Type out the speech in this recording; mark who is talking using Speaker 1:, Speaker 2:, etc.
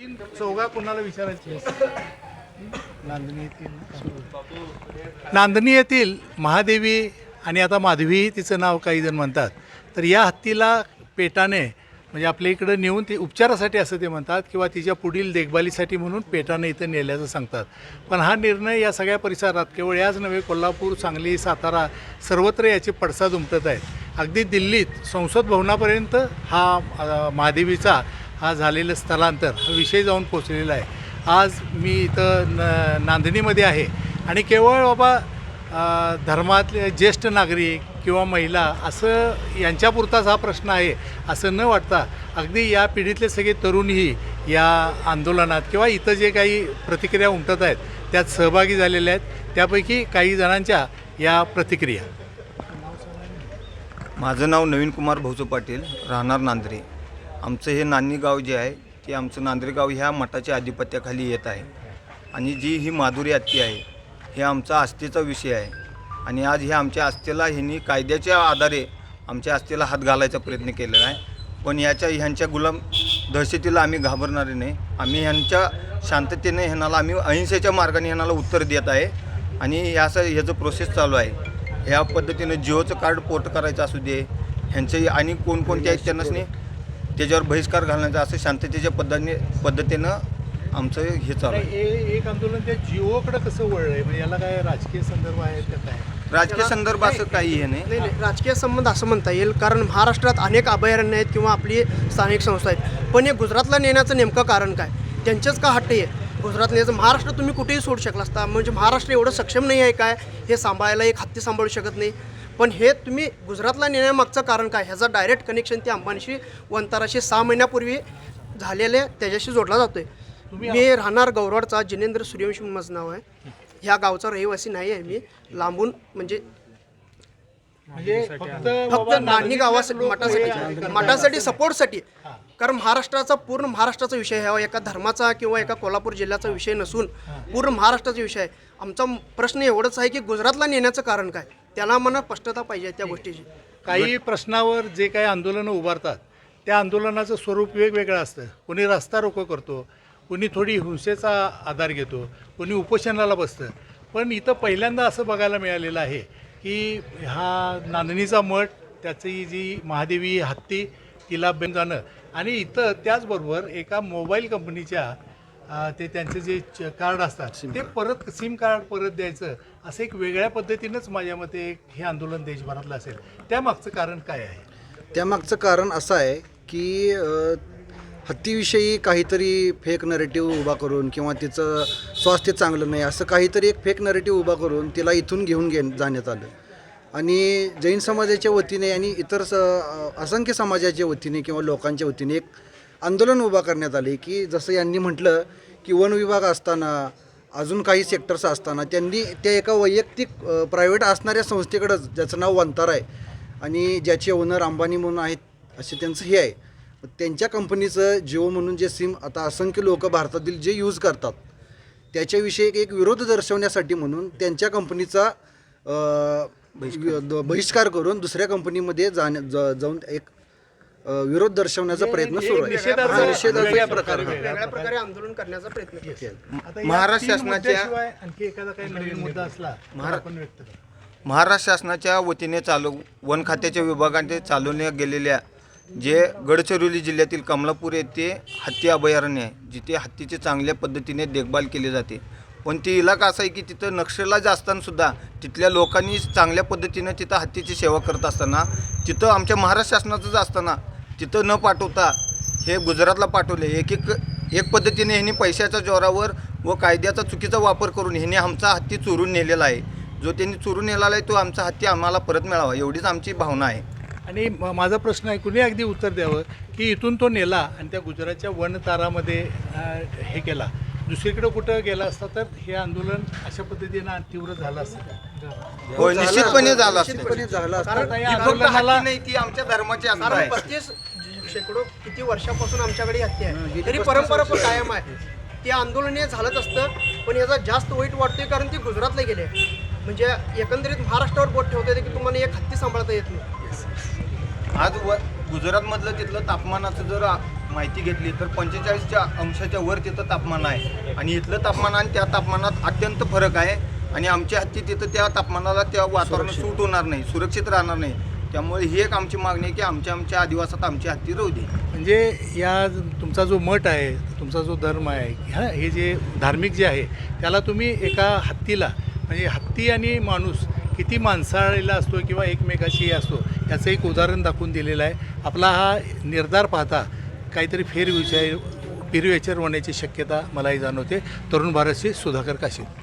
Speaker 1: तीन चौघा कोणाला विचारायचे? नांदणी येथील नांदणी येथील महादेवी आणि आता माधवी तिचं नाव काही जण म्हणतात. तर या हत्तीला पेटाने म्हणजे आपल्या इकडं नेऊन ते उपचारासाठी असं ते म्हणतात किंवा तिच्या पुढील देखभालीसाठी म्हणून पेटाने इथं नेल्याचं सांगतात. पण हा निर्णय या सगळ्या परिसरात केवळ याच नव्हे कोल्हापूर सांगली सातारा सर्वत्र याचे पडसाद उमटत आहेत अगदी दिल्लीत संसद भवनापर्यंत हा महादेवीचा हा झालेलं स्थलांतर हा विषय जाऊन पोचलेला आहे. आज मी इथं न नांदणीमध्ये आहे आणि केवळ बाबा धर्मातले ज्येष्ठ नागरिक किंवा महिला असं यांच्यापुरताच हा प्रश्न आहे असं न वाटता अगदी या पिढीतले सगळे तरुणही या आंदोलनात किंवा इथं जे काही प्रतिक्रिया उमटत आहेत त्यात सहभागी झालेल्या आहेत. त्यापैकी काही जणांच्या या प्रतिक्रिया.
Speaker 2: माझं नाव नवीन कुमार भाऊचो पाटील राहणार नांदरे. आमचं हे नान्नी गाव जे आहे ते आमचं नांदरे गाव ह्या मठाच्या आधिपत्याखाली येत आहे. आणि जी ही माधुरी आत्ती आहे हे आमचा आस्थेचा विषय आहे. आणि आज ह्या आमच्या आस्थेला ह्यांनी कायद्याच्या आधारे आमच्या आस्थेला हात घालायचा प्रयत्न केलेला आहे. पण याच्या ह्यांच्या गुलाम दहशतीला आम्ही घाबरणारे नाही. आम्ही ह्यांच्या शांततेने ह्यांना आम्ही अहिंसेच्या मार्गाने ह्यांना उत्तर देत आहे. आणि ह्याचं ह्याचं प्रोसेस चालू आहे. ह्या पद्धतीनं जिओचं कार्ड पोर्ट करायचं असू दे ह्यांचे आणि कोणकोणते आहेत त्यांनाच त्याच्यावर बहिष्कार घालण्याचं असं शांततेच्या पद्धतीने पद्धतीनं आमचं हे चालू आहे.
Speaker 1: एक आंदोलन त्या जिओकडे कसं वळलं आहे म्हणजे याला काय राजकीय संदर्भ आहे का काय?
Speaker 2: राजकीय संदर्भ असं काही हे नाही.
Speaker 3: नाही नाही राजकीय संबंध असं म्हणता येईल कारण महाराष्ट्रात अनेक अभयारण्य आहेत किंवा आपली स्थानिक संस्था आहेत. पण हे गुजरातला नेण्याचं नेमकं कारण काय? त्यांचेच का हट्ट आहे गुजरात नेण्याचं महाराष्ट्र तुम्ही कुठेही सोडू शकला असता. म्हणजे महाराष्ट्र एवढं सक्षम नाही आहे काय? हे सांभाळायला एक हत्ती सांभाळू शकत नाही. पण हे तुम्ही गुजरातला नेण्यामागचं कारण काय? ह्याचा डायरेक्ट कनेक्शन ते अंबानीशी वंताराशी सहा महिन्यापूर्वी झालेले त्याच्याशी जोडला जातोय. मी राहणार गौरवाडचा जिनेंद्र सूर्यवंशी माझं नाव आहे. ह्या गावचा रहिवासी नाही आहे मी. लांबून म्हणजे
Speaker 1: म्हणजे फक्त
Speaker 3: फक्त नानी गावासाठी मठासाठी. मठासाठी सपोर्टसाठी कारण महाराष्ट्राचा पूर्ण महाराष्ट्राचा विषय आहे. हा एका धर्माचा किंवा एका कोल्हापूर जिल्ह्याचा विषय नसून पूर्ण महाराष्ट्राचा विषय आहे. आमचा प्रश्न एवढंच आहे की गुजरातला नेण्याचं कारण काय? त्याला मला स्पष्टता पाहिजे त्या गोष्टीची.
Speaker 1: काही प्रश्नावर जे काही आंदोलनं उभारतात त्या आंदोलनाचं स्वरूप वेगवेगळं असतं. कोणी रस्ता रोको करतो कोणी थोडी हिंसेचा आधार घेतो कोणी उपोषणाला बसतं. पण इथं पहिल्यांदा असं बघायला मिळालेलं आहे की हा नांदणीचा मठ त्याची जी महादेवी हत्ती तिला बेन जाणं. आणि इथं त्याचबरोबर एका मोबाईल कंपनीच्या ते त्यांचे जे च- कार्ड असतात ते परत सिम कार्ड परत द्यायचं असं एक वेगळ्या पद्धतीनंच माझ्या मते हे आंदोलन देशभरातलं असेल. त्यामागचं कारण काय आहे?
Speaker 4: त्यामागचं कारण असं आहे की हत्तीविषयी काहीतरी फेक नरेटिव्ह उभा करून किंवा तिचं स्वास्थ्य चांगलं नाही असं काहीतरी एक फेक नरेटिव्ह उभा करून तिला इथून घेऊन घे जाण्यात आलं. आणि जैन समाजाच्या वतीने आणि इतर स असंख्य समाजाच्या वतीने किंवा लोकांच्या वतीने एक आंदोलन उभा करण्यात आले की जसं यांनी म्हटलं की वन विभाग असताना अजून काही सेक्टर्स असताना त्यांनी त्या एका वैयक्तिक प्रायव्हेट असणाऱ्या संस्थेकडंच ज्याचं नाव वंतार आहे आणि ज्याचे ओनर अंबानी म्हणून आहेत असे त्यांचं हे आहे. त्यांच्या कंपनीचं जिओ म्हणून जे सिम आता असंख्य लोक भारतातील जे यूज करतात त्याच्याविषयी एक- एक विरोध दर्शवण्यासाठी म्हणून त्यांच्या कंपनीचा बहिष्कार. करून दुसऱ्या कंपनीमध्ये जाण्या ज- जाऊन एक विरोध दर्शवण्याचा प्रयत्न सुरू आहे.
Speaker 2: महाराष्ट्र शासनाच्या-
Speaker 1: आणखी एखादा काही नवीन मुद्दा असला तर
Speaker 2: महारा-
Speaker 1: आपण व्यक्त करा.
Speaker 2: महाराष्ट्र शासनाच्या वतीने चालू वन खात्याच्या विभागाने चालवण्यात गेलेल्या जे गडचिरोली जिल्ह्यातील कमलापूर येथे हत्ती अभयारण्य आहे जिथे हत्तीचे चांगल्या पद्धतीने देखभाल केली जाते. पण ती इलाका असा आहे की तिथं नक्षला असतानासुद्धा तिथल्या लोकांनी चांगल्या पद्धतीनं तिथं हत्तीची सेवा करत असताना तिथं आमच्या महाराष्ट्र शासनाचंच असताना तिथं न पाठवता हे गुजरातला पाठवले. एक एक एक पद्धतीने ह्यांनी पैशाच्या जोरावर व कायद्याचा चुकीचा वापर करून ह्यांनी आमचा हत्ती चोरून नेलेला आहे. जो त्यांनी चोरून नेलेला आहे तो आमचा हत्ती आम्हाला परत मिळावा एवढीच आमची भावना आहे.
Speaker 1: आणि माझा प्रश्न आहे कुणी अगदी उत्तर द्यावं की इथून तो नेला आणि त्या गुजरातच्या वनतारामध्ये हे केला. दुसरीकडे कुठं गेला असता तर हे आंदोलन अशा पद्धतीनं तीव्र झालं असतं का?
Speaker 2: होय निश्चितपणे झाला असतं.
Speaker 4: निश्चितपणे झालं असतं.
Speaker 2: नाही ती आमच्या धर्माची
Speaker 3: कारण पस्तीस शेकडो किती वर्षापासून आमच्याकडे हत्ती
Speaker 4: हा,
Speaker 3: आहे तरी परंपरा पण. कायम आहे. ते आंदोलन हे झालंच असतं पण याचा जास्त वाईट वाटतोय कारण ते गुजरातला गेले म्हणजे एकंदरीत महाराष्ट्रावर बोट ठेवते की तुम्हाला एक हत्ती सांभाळता येत नाही.
Speaker 2: आज व गुजरातमधलं तिथलं तापमानाचं जर माहिती घेतली तर पंचेचाळीसच्या अंशाच्या वर तिथं तापमान आहे. आणि इथलं तापमान आणि त्या तापमानात अत्यंत फरक आहे. आणि आमच्या हत्ती तिथं त्या तापमानाला त्या वातावरण सूट होणार नाही सुरक्षित राहणार नाही. त्यामुळे ही एक आमची मागणी आहे की आमच्या आमच्या आदिवासात आमची हत्ती राहू दे.
Speaker 1: म्हणजे या तुमचा जो मठ आहे तुमचा जो धर्म आहे हा हे जे धार्मिक जे आहे त्याला तुम्ही एका हत्तीला म्हणजे हत्ती आणि माणूस किती माणसाळलेला असतो किंवा एकमेकाशी असतो याचं एक उदाहरण दाखवून दिलेलं आहे. आपला हा निर्धार पाहता काहीतरी फेरविचार फेरविचार होण्याची शक्यता मलाही जाणवते. तरुण भारतशी सुधाकर काशीद.